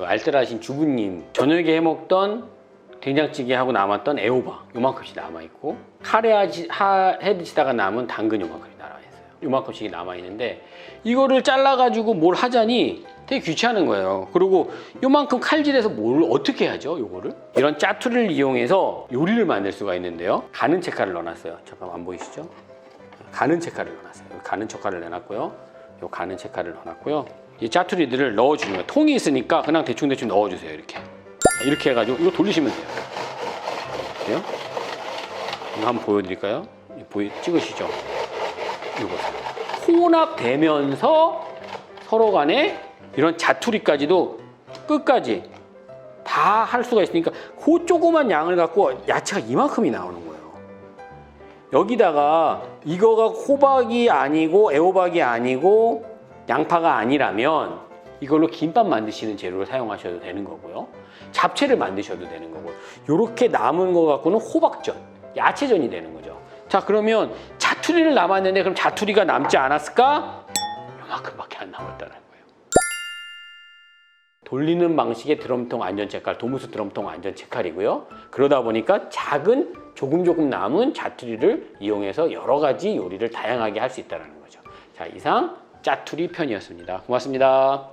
그 알뜰하신 주부님 저녁에 해먹던 된장찌개하고 남았던 애호박 요만큼씩 남아있고 카레 하시, 하, 해드시다가 남은 당근 요만큼이 남아있어요. 요만큼씩 남아있는데 이거를 잘라가지고 뭘 하자니 되게 귀찮은 거예요. 그리고 요만큼 칼질해서 뭘 어떻게 하죠 요거를? 이런 짜투리를 이용해서 요리를 만들 수가 있는데요. 가는 채칼을 넣어놨어요. 잠깐만 안 보이시죠? 가는 채칼을 넣어놨어요. 가는 채칼을 내놨고요. 요 가는 채칼을 넣어놨고요 이 짜투리들을 넣어주는 거예요 통이 있으니까 그냥 대충대충 넣어주세요 이렇게 이렇게 해가지고 이거 돌리시면 돼요 돼요? 이거 한번 보여드릴까요? 보이, 찍으시죠? 이거 혼합되면서 서로 간에 이런 자투리까지도 끝까지 다 할 수가 있으니까 그 조그만 양을 갖고 야채가 이만큼이 나오는 거예요. 여기다가 이거가 호박이 아니고 애호박이 아니고 양파가 아니라면 이걸로 김밥 만드시는 재료를 사용하셔도 되는 거고요. 잡채를 만드셔도 되는 거고. 이렇게 남은 거 갖고는 호박전, 야채전이 되는 거죠. 자, 그러면 자투리를 남았는데 그럼 자투리가 남지 않았을까? 요만큼밖에 안 남았다는 거예요. 돌리는 방식의 드럼통 안전체칼, 도무스 드럼통 안전체칼이고요. 그러다 보니까 작은 조금 조금 남은 자투리를 이용해서 여러 가지 요리를 다양하게 할 수 있다는 거죠. 자, 이상 짜투리 편이었습니다. 고맙습니다.